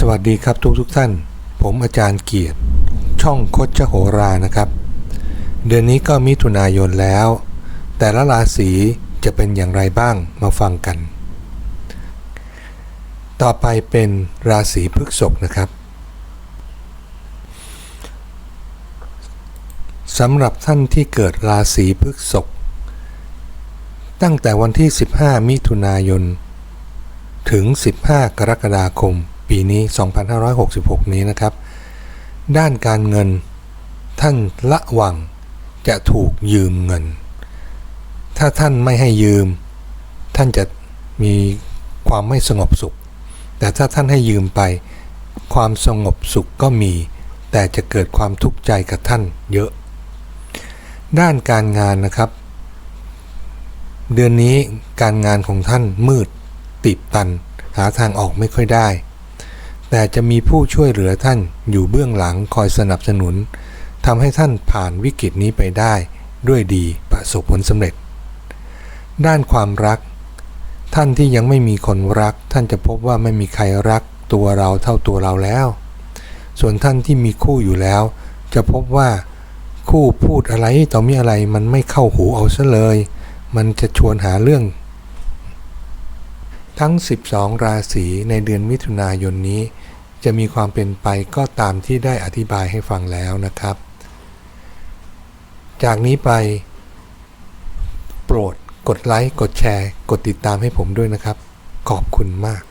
สวัสดีครับทุกทุกท่าน ผมอาจารย์เกียรติ ช่องคดชโหรานะครับ เดือนนี้ก็มิถุนายนแล้ว แต่ละราศีจะเป็นอย่างไรบ้างมาฟังกัน ต่อไปเป็นราศีพฤษภนะครับสำหรับท่านที่เกิดราศีพฤษภตั้งแต่วันที่ 15 มิถุนายน ถึง 15 กรกฎาคม ปีนี้ 2566 นี้นะครับ ด้านการเงิน ท่านละวังจะถูกยืมเงิน ถ้าท่านไม่ให้ยืม ท่านจะมีความไม่สงบสุข แต่ถ้าท่านให้ยืมไป ความสงบสุขก็มี แต่จะเกิดความทุกข์ใจกับท่านเยอะ ด้านการงานนะครับ เดือนนี้การงานของท่านมืด ติดตัน หาทางออกไม่ค่อยได้ แต่จะมีผู้ช่วยเหลือท่านอยู่เบื้องหลังคอยสนับสนุนทำให้ท่านผ่านวิกฤตนี้ไปได้ด้วยดีประสบผลสำเร็จ ด้านความรัก ท่านที่ยังไม่มีคนรัก ท่านจะพบว่าไม่มีใครรักตัวเราเท่าตัวเราแล้ว ส่วนท่านที่มีคู่อยู่แล้ว จะพบว่าคู่พูดอะไรต่อมีอะไรมันไม่เข้าหูเอาซะเลย มันจะชวนหาเรื่อง ทั้ง 12 ราศีในเดือนมิถุนายนนี้ จะมีความเป็นไปก็ตามที่ได้อธิบายให้ฟังแล้วนะครับ จากนี้ไป โปรดกดไลค์ กดแชร์ กดติดตามให้ผมด้วยนะครับ ขอบคุณมาก